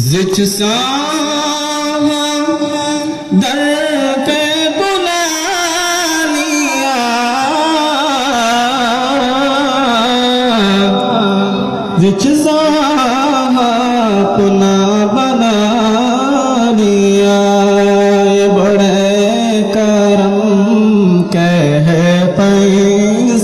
زچ ساں در پہ زچ ساں پنا بنا یہ بڑے کرم کہہ پین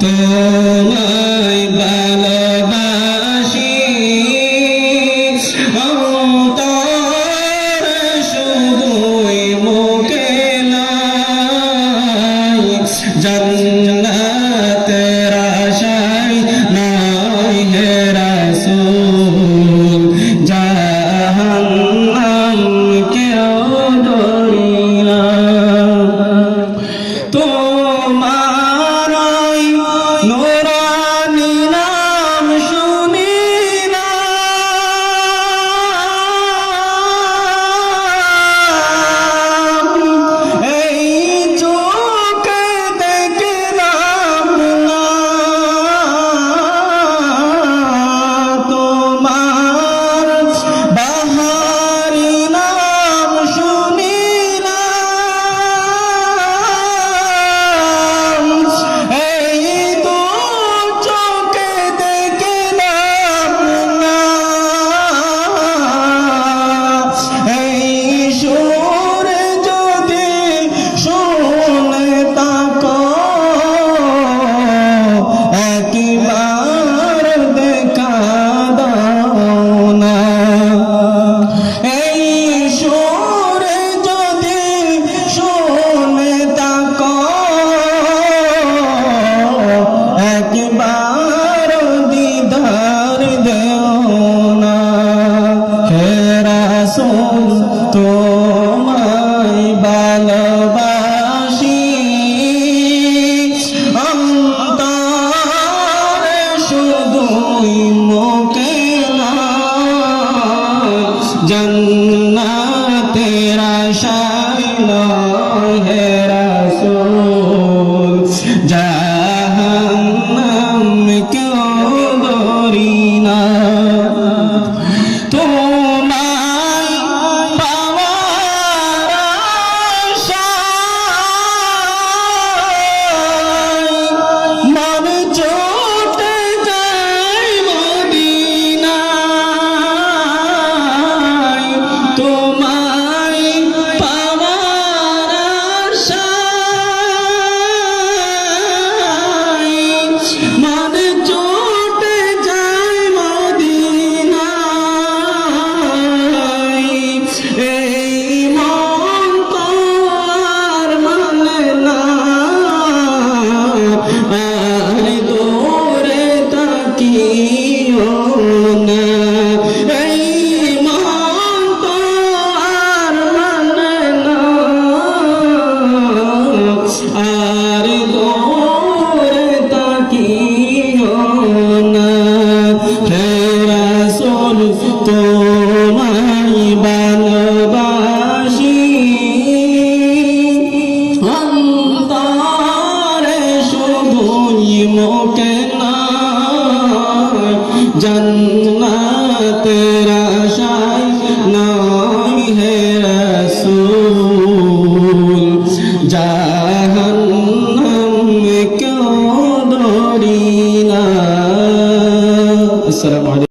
The. No. তোমায় ভালোবাসি। অন্তরে শুধুই মোটে না, জন্নাতের আশায় নয় হে রসুল। জাহান্নাম কেউ দৌড়ি না। আসসালামু আলাইকুম।